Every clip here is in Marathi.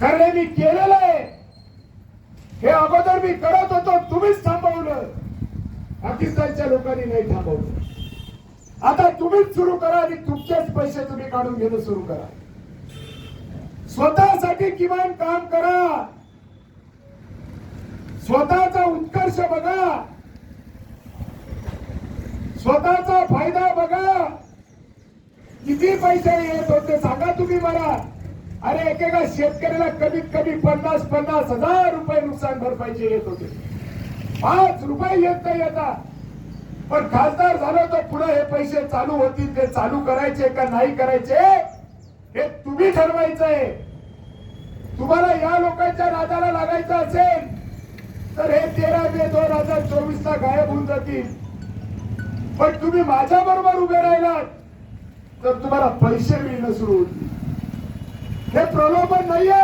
कारण हे मी केलेलं आहे. हे अगोदर मी करत होतो तुम्हीच थांबवलं. पाकिस्तानच्या लोकांनी नाही थांबवलं. आता तुम्हीच सुरू करा आणि तुमचेच पैसे तुम्ही काढून घेणं सुरू करा. स्वतःसाठी किमान काम करा. स्वतःचा उत्कर्ष बघा. स्वतःचा फायदा बघा. किती पैसे येत होते सांगा तुम्ही मला. अरे एकेका शेतकऱ्याला कमीत कमी पन्नास पन्नास हजार रुपये नुकसान भरपाईचे येत होते. पाच रुपये येत नाही आता. पण खासदार झालो तर पुढे हे पैसे चालू होतील ते चालू करायचे का नाही करायचे हे तुम्ही ठरवायचंय. तुम्हाला या लोकांच्या नादाला लागायचं असेल तर हे तेरा मे दोन हजार चोवीस ला गायब होऊन जातील. पण तुम्ही माझ्या बरोबर उभे राहिलात तर तुम्हाला पैसे मिळणं सुरू होतील. हे प्रलोभन नाहीये.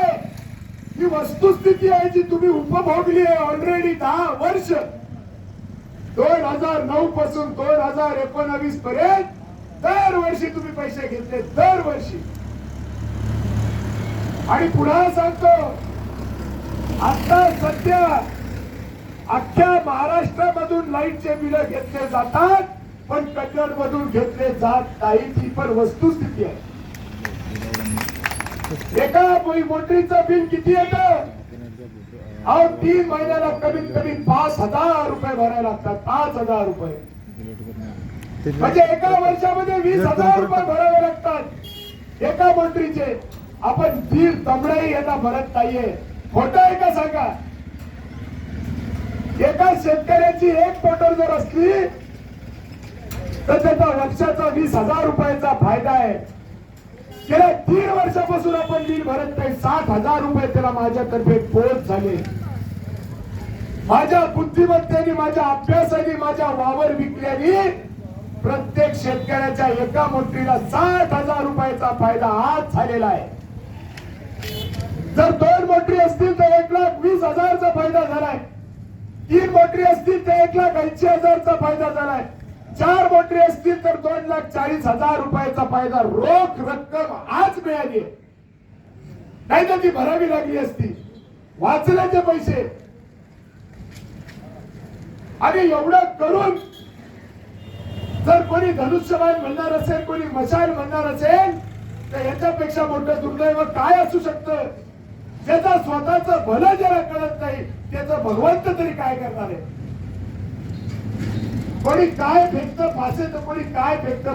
ही वस्तुस्थिती आहे जी तुम्ही उपभोगली आहे ऑलरेडी दहा वर्ष. दोन हजार नऊ पासून दोन हजार एकोणावीस पर्यंत दरवर्षी तुम्ही पैसे घेतले दरवर्षी. आणि पुन्हा सांगतो आता सध्या अख्ख्या महाराष्ट्रामधून लाईटचे बिल घेतले जातात पण कन्नड मधून घेतले जात नाहीत. ही पण वस्तुस्थिती आहे. एका मोटरीचं बिल किती येतं? अहो तीन महिन्याला कमीत कमी पाच हजार रुपये भरायला लागतात. पाच हजार रुपये. म्हणजे एका वर्षामध्ये वीस हजार रुपये भरावे लागतात. एका मंत्रीचे. आपण दीड तबडाही यांना भरत नाहीये. खोट आहे का सांगा? एका शेतकऱ्याची एक मोटर जर असली तर त्याचा वर्षाचा वीस हजार रुपयाचा फायदा आहे. गेल्या दीड वर्षापासून आपण बिल भरत नाही. साठ हजार रुपये त्याला माझ्यातर्फे पोच झाले. माझ्या बुद्धिमत्तेने माझ्या अभ्यासाने माझ्या वावर विकल्याने प्रत्येक शेतकऱ्याच्या एका मंत्रीला साठ हजार रुपयाचा फायदा आज झालेला आहे. जर दोन मोटरी असतील तर एक लाख वीस हजारचा फायदा झालाय. तीन मोटरी असतील तर एक लाख ऐंशी हजारचा फायदा झालाय. चार मोटरी असतील तर दोन लाख चाळीस हजार रुपयाचा फायदा रोख रक्कम आज मिळाली. नाही तर ती भरावी लागली असती. वाचल्याचे पैसे. आणि एवढं करून जर कोणी धनुष्यबाण म्हणणार असेल कोणी मशाल म्हणणार असेल तर याच्यापेक्षा मोठं दुर्दैव काय असू शकतं? ज्याचा स्वतःच भलं ज्याला कळत नाही. त्याचं भगवंत तरी काय करणार आहे? कोणी काय फेकतं फासे कोणी काय फेकतं